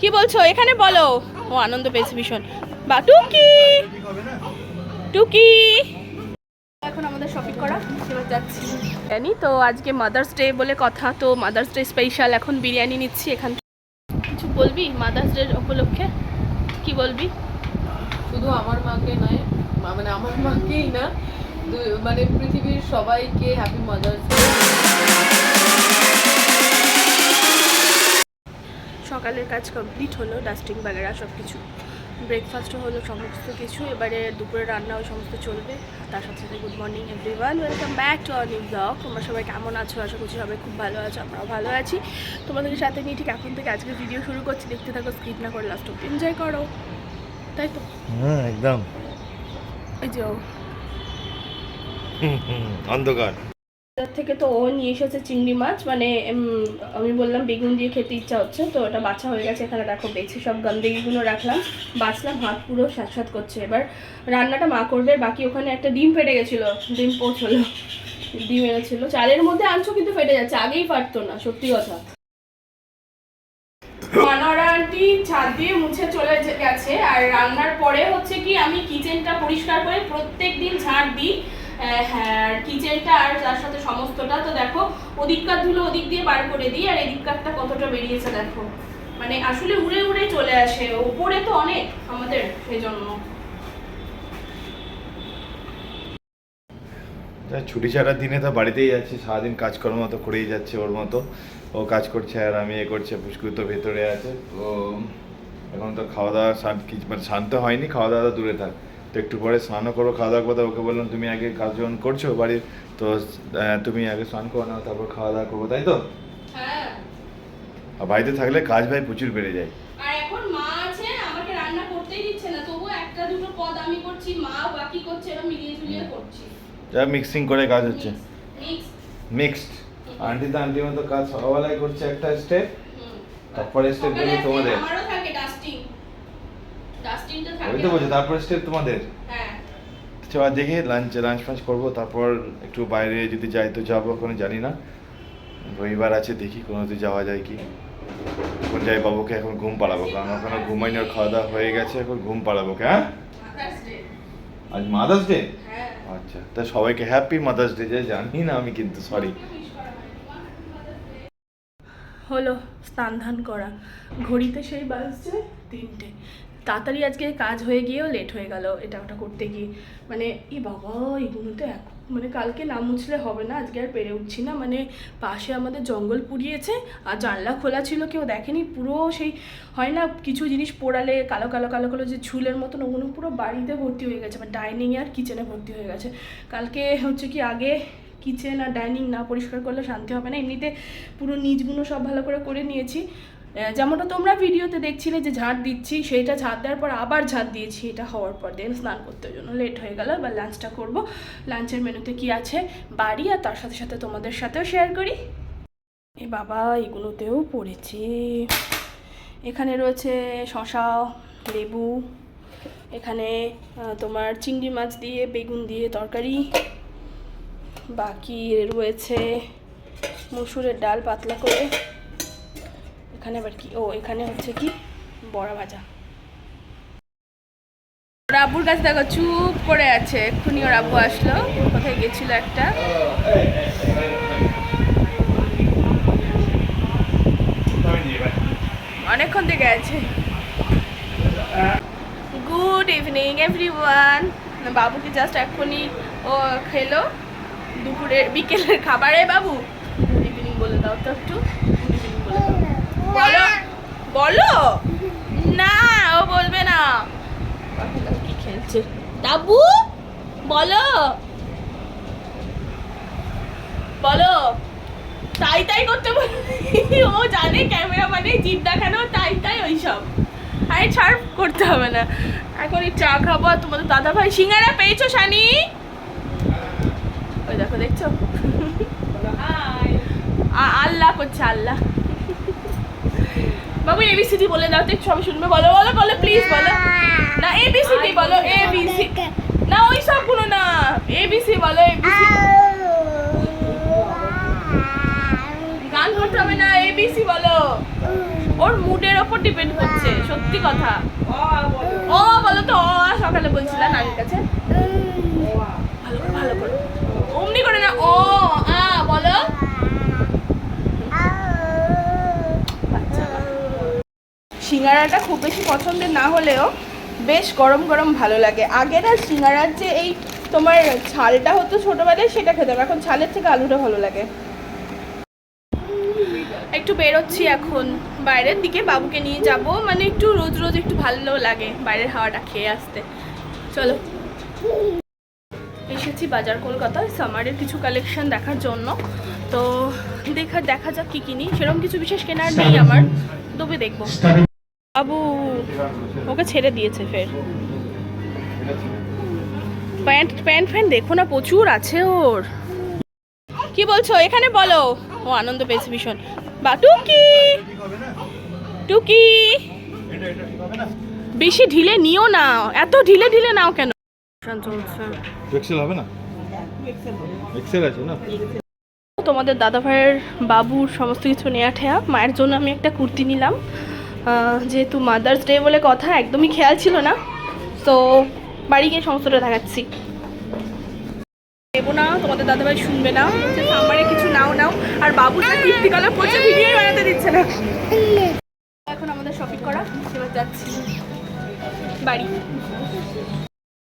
কি বলছো? এখানে বলো। ও, আনন্দ পেয়েছে ভীষণ। বা, টুকি! টুকি! এখন আমাদের শপিং করা। যাচ্ছি। জানি তো, আজকে মাদার্স ডে বলে কথা। তো মাদার্স ডে স্পেশাল এখন বিরিয়ানি নিচ্ছি এখান। কিছু বলবি মাদার্স ডে উপলক্ষে? কি বলবি? শুধু আমার মাকে নয় মানে আমার মাকেই না মানে পৃথিবীর সবাইকে হ্যাপি মাদার্স ডে সকালের কাজ কমপ্লিট হলো ডাস্টিং বাগেরা সব কিছু ব্রেকফাস্টও হলো সমস্ত কিছু এবারে দুপুরে রান্নাও সমস্ত চলবে। তার সাথে সাথে good morning everyone welcome back to new blog তোমরা সবাই কেমন আছো? আশা করছি সবাই খুব ভালো আছো আমরাও ভালো আছি। তোমাদের সাথে নিয়ে ঠিক এখন থেকে আজকে ভিডিও শুরু করছি। দেখতে থাকো স্কিপ না করে লাস্ট অব্দি এনজয় করো। তাই তো? হ্যাঁ একদম। এই যে। অন্ধকার। থেকে তো ও নিয়ে এসেছে চিংড়ি মাছ মানে আমি বললাম বেগুন দিয়ে খেতে ইচ্ছা হচ্ছে, তো ওটা বাছা হয়ে গেছে, এখানে দেখো বেছে সব গন্দেগিগুলো রাখলাম, বাছলাম, হাত পুরো স্বাদ করছে। এবার রান্নাটা মা করবে, বাকি ওখানে একটা ডিম ফেটে গেছিল, ডিম পোচ হলো ডিম এনেছিল। চালের মধ্যে আনছো কিন্তু ফেটে যাচ্ছে, আগেই ফাটতো না, সত্যি কথা। আন্টি ছাদ দিয়ে মুছে চলে গেছে, আর রান্নার পরে হচ্ছে কি, আমি কিচেনটা পরিষ্কার করে প্রত্যেক দিন ঝাড় দিই হ্যাঁ কিচেনটা আর তার সাথে সমস্তটা, তো দেখো ওদিককার ধুলো ওদিক দিয়ে বার করে দিই, আর এদিককারটা কতটা বেরিয়েছে দেখো। মানে আসলে উড়ে উড়ে চলে আসে, ওপরে তো অনেক আমাদের সেই জন্য যা ছুটি ছাড়ার দিনে তো বাড়িতেই যাচ্ছে, সারাদিন কাজকর্ম তো করেই যাচ্ছে ওর মতো। ও কাজ করছে আর আমি এ করছে পুষ্কু তো ভেতরে আছে। তো এখন তো খাওয়া দাওয়া শান্ত মানে শান্ত হয়নি, খাওয়া দাওয়া দূরে থাক। তো একটু পরে স্নানও করো খাওয়া দাওয়া কথা ওকে বললাম তুমি আগে কাজ যখন করছ বাড়ির তো তুমি আগে স্নান করো না তারপর খাওয়া দাওয়া করব। তাই তো? হ্যাঁ। আর বাড়িতে থাকলে কাজ ভাই প্রচুর বেড়ে যায়। আর এখন মা আছে আমাকে রান্না করতেই দিচ্ছে না তবু একটা দুটো পদ আমি করছি মা বাকি করছে এরকম মিলিয়ে ঝুলিয়ে করছি। যা মিক্সিং করে কাজ হচ্ছে। মিক্স মিক্সড আন্টি তো আন্টি মতো কাজ সকালবেলায় করছে একটা স্টেপ তারপরে স্টেপ বলি তোমাদের। আমারও ডাস্টিংটা থাকে। ওই তো বলছি তারপরে স্টেপ তোমাদের? হ্যাঁ। চল দেখে লাঞ্চ লাঞ্চ ফাঞ্চ করব তারপর একটু বাইরে যদি যাই তো যাব ওখানে জানি না। রবিবার আছে দেখি কোনো দিন যাওয়া যায় কি। এখন যাই বাবুকে এখন ঘুম পাড়াবো কারণ ওখানে ঘুমাইনি ওর খাওয়া দাওয়া হয়ে গেছে এখন ঘুম পাড়াবো হ্যাঁ? ডে আজ মাদার্স ডে হ্যাঁ। আচ্ছা তা সবাইকে হ্যাপি মাদার্স ডে যে জানি না আমি কিন্তু সরি হলো স্নান ধান করা। ঘড়িতে সেই বাজছে তিনটে। তাড়াতাড়ি আজকে কাজ হয়ে গিয়েও লেট হয়ে গেল, এটা ওটা করতে গিয়ে। মানে এ বাবা, এগুলো তো এক মানে কালকে না মুছলে হবে না, আজকে আর পেরে উঠছি না। মানে পাশে আমাদের জঙ্গল পুড়িয়েছে, আর জানলা খোলা ছিল, কেউ দেখেনি, পুরো সেই, হয় না কিছু জিনিস পোড়ালে, কালো কালো কালো কালো যে ঝুলের মতন, ওগুলো পুরো বাড়িতে ভর্তি হয়ে গেছে মানে ডাইনিংয়ে আর কিচেনে ভর্তি হয়ে গেছে। কালকে হচ্ছে কি, আগে কিচেন আর ডাইনিং না পরিষ্কার করলে শান্তি হবে না, এমনিতে পুরো নিচগুলো সব ভালো করে করে নিয়েছি। যেমনটা তোমরা ভিডিওতে দেখছিলে যে ঝাড় দিচ্ছি, সেইটা ঝাড় দেওয়ার পর আবার ঝাড় দিয়েছি, এটা হওয়ার পর দেন স্নান করতে জন্য লেট হয়ে গেল, এবার লাঞ্চটা করব। লাঞ্চের মেনুতে কি আছে? বাড়ি আর তার সাথে সাথে তোমাদের সাথেও শেয়ার করি। এ বাবা, এগুলোতেও পড়েছি। এখানে রয়েছে শশা লেবু, এখানে তোমার চিংড়ি মাছ দিয়ে, বেগুন দিয়ে তরকারি, বাকি রয়েছে মসুরের ডাল পাতলা করে। এখানে আবার কি? ও, এখানে হচ্ছে কি? বড়া ভাজা। ওর আব্বুর কাছে দেখো, চুপ করে আছে। এক্ষুনি ওর আব্বু আসলো। কোথায় গেছিল একটা? অনেকক্ষণ থেকে আছে। গুড ইভিনিং এভরিওয়ান বাবুকে জাস্ট এক্ষুনি ও খেলো। দুপুরের, বিকেলের খাবারে বাবু? ইভিনিং বলে দাও তো একটু। ইভিনিং বলে দাও। বলো। বলো? না ও বলবে না। কি খেলছে দাবু বলো। বলো। তাই তাই করতে বল ও জানে ক্যামেরা মানে জিপ দেখানো তাই তাই ওইসব। আরে ছাড় করতে হবে না। এখন এই চা খাব আর তোমাদের দাদা ভাই সিঙ্গারা পেয়েছ শানি ওই দেখো দেখছ? আল্লাহ করছে আল্লাহ। বাবু এবিসিডি বলে দাও, তো সবাই শুনবে। বলো বলো বলো প্লিজ বলো। না এবিসিডি বলো এবিসি না, ওই সবগুলো না। এবিসি বলো এবিসি গান করতে হবে না এবিসি বলো। ওর মুডের ওপর ডিপেন্ড করছে, সত্যি কথা। ও বলো তো। আ সকালে বলছিলাম নানির কাছে ভালো করে ভালো করে অমনি করে না ও আ বলো বাচ্চা সিঙ্গারাটা খুব বেশি পছন্দের না হলেও বেশ গরম গরম ভালো লাগে। আগের আর সিঙ্গারার যে এই তোমার ছালটা হতো ছোটবেলায় সেটা খেতাম এখন ছালের থেকে আলুটা ভালো লাগে। একটু বেরোচ্ছি এখন বাইরের দিকে বাবুকে নিয়ে যাব মানে একটু রোজ রোজ একটু ভালো লাগে বাইরের হাওয়াটা খেয়ে আসতে। চলো। এসেছি বাজার কলকাতায় সামারের কিছু কালেকশন দেখার জন্য। তো দেখা দেখা যাক কী কিনি সেরকম কিছু বিশেষ কেনার নেই আমার। তবে দেখব। বাবু ওকে ছেড়ে দিয়েছে ফের। প্যান্ট প্যান্ট ফ্যান্ট দেখো না প্রচুর আছে ওর। কি বলছো? এখানে বলো। ও আনন্দ পেয়েছে ভীষণ। বা টুকি! টুকি! বেশি ঢিলে নিও না। এত ঢিলে ঢিলে নাও কেন? এক্সেল হবে না? এক্সেল আছে না? তোমাদের দাদা ভাইয়ের বাবুর সমস্ত কিছু নেয়া ঠেয়া। মায়ের জন্য আমি একটা কুর্তি নিলাম। যেহেতু মাদার্স ডে বলে কথা, একদমই খেয়াল ছিল না। তো বাড়ি গিয়ে সমস্তটা দেখাচ্ছি। দেবো না, তোমাদের দাদাভাই শুনবে না। সামারে কিছু নাও নাও। আর বাবুটা কীর্তিকলা পড়ছে ভিডিও বানাতে দিচ্ছে না। এখন আমাদের শপিং করা। এবার যাচ্ছি। বাড়ি।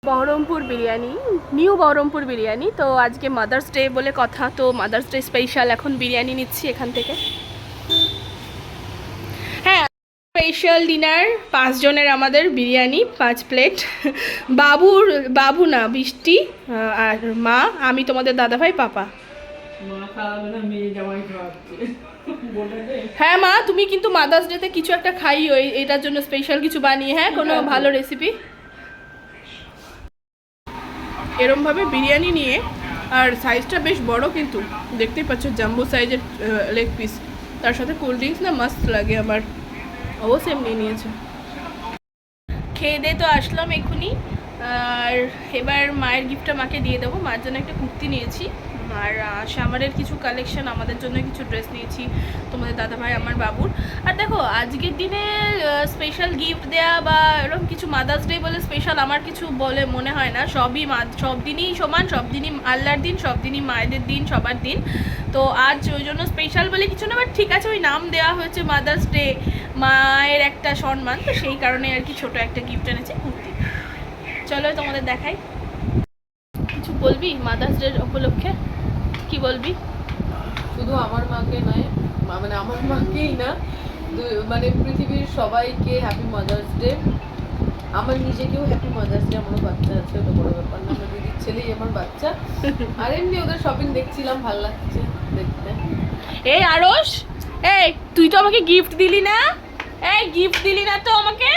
বহরমপুর বিরিয়ানি। নিউ বহরমপুর বিরিয়ানি। তো আজকে মাদার্স ডে বলে কথা। তো মাদার্স ডে স্পেশাল এখন বিরিয়ানি নিচ্ছি এখান থেকে হ্যাঁ স্পেশাল ডিনার পাঁচজনের আমাদের বিরিয়ানি পাঁচ প্লেট বাবুর বাবু না বৃষ্টি আর মা আমি তোমাদের দাদাভাই পাপা। হ্যাঁ মা তুমি কিন্তু মাদার্স ডেতে কিছু একটা খাইও এটার জন্য স্পেশাল কিছু বানিয়ে হ্যাঁ কোনো ভালো রেসিপি এরমভাবে বিরিয়ানি নিয়ে আর সাইজটা বেশ বড় কিন্তু। দেখতেই পাচ্ছ জাম্বো সাইজের লেগ পিস তার সাথে কোল্ড ড্রিঙ্কস না মাস্ট লাগে আমার। অবশ্যই এমনি নিয়েছে। খেয়ে দিয়ে তো আসলাম এক্ষুনি আর এবার মায়ের গিফটটা মাকে দিয়ে দেবো। মার জন্য একটা কুর্তি নিয়েছি। আর শ্যামারের কিছু কালেকশন আমাদের জন্য কিছু ড্রেস নিয়েছি, তোমাদের দাদা ভাই আমার বাবুর। আর দেখো, আজকের দিনে স্পেশাল গিফট দেয়া বা এরকম কিছু মাদার্স ডে বলে স্পেশাল আমার কিছু বলে মনে হয় না। সবই সব দিনই সমান, সব দিনই আল্লাহর দিন, সব দিনই মায়েদের দিন, সবার দিন। তো আজ ওই জন্য স্পেশাল বলে কিছু না বাট ঠিক আছে, ওই নাম দেওয়া হয়েছে মাদার্স ডে মায়ের একটা সম্মান। তো সেই কারণে আর কি ছোট একটা গিফট এনেছে, কুর্তি। চলো তোমাদের দেখাই। কিছু বলবি মাদার্স ডে উপলক্ষে? কি বলবি? শুধু আমার মাকে নয় মানে আমার মাকেই না মানে পৃথিবীর সবাইকে হ্যাপি মাদার্স ডে আমার নিজেকেও হ্যাপি মাদার্স ডে আমারও বাচ্চা আছে ওটা বড় ব্যাপার না আমার দিদির ছেলেই আমার বাচ্চা। আর এমনি ওদের শপিং দেখছিলাম ভালো লাগছে দেখতে। এই আরস এই তুই তো আমাকে গিফট দিলি না? এই গিফট দিলি না তো আমাকে?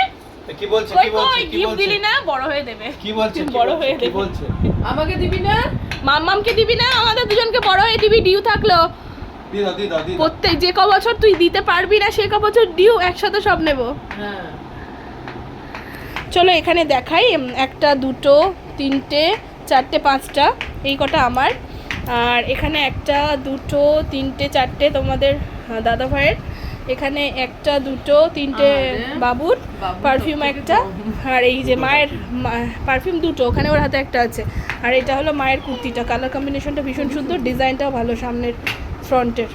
কি বলছে? কই কই গিফট দিলি না? বড় হয়ে দেবে। কি বলছে? বড় হয়ে কি দেবে। বলছে? আমাকে দিবি না? মাম্মামকে দিবি না? আমাদের দুজনকে বড় হয়ে দিবি ডিউ থাকল। প্রত্যেক যে ক বছর তুই দিতে পারবি না সে ক বছর ডিউ একসাথে সব নেব। হ্যাঁ। চলো এখানে দেখাই একটা দুটো তিনটে চারটে পাঁচটা এই কটা আমার। আর এখানে একটা দুটো তিনটে চারটে তোমাদের দাদা ভাইয়ের এখানে একটা দুটো তিনটে বাবুর পারফিউম একটা আর এই যে মায়ের পারফিউম দুটো ওখানে ওর হাতে একটা আছে। আর এটা হলো মায়ের কুর্তিটা কালার কম্বিনেশনটা ভীষণ সুন্দর ডিজাইনটাও ভালো সামনের ফ্রন্টের।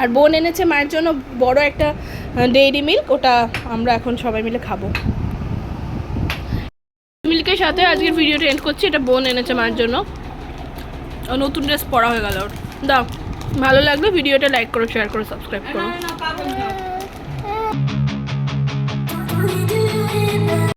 আর বোন এনেছে মায়ের জন্য বড় একটা ডেইরি মিল্ক ওটা আমরা এখন সবাই মিলে খাব। মিল্কের সাথে আজকের ভিডিওটা এন্ড করছি এটা বোন এনেছে মায়ের জন্য। নতুন ড্রেস পরা হয়ে গেল ওর। দাও। ভালো লাগলে ভিডিওটা লাইক করো শেয়ার করো সাবস্ক্রাইব করো।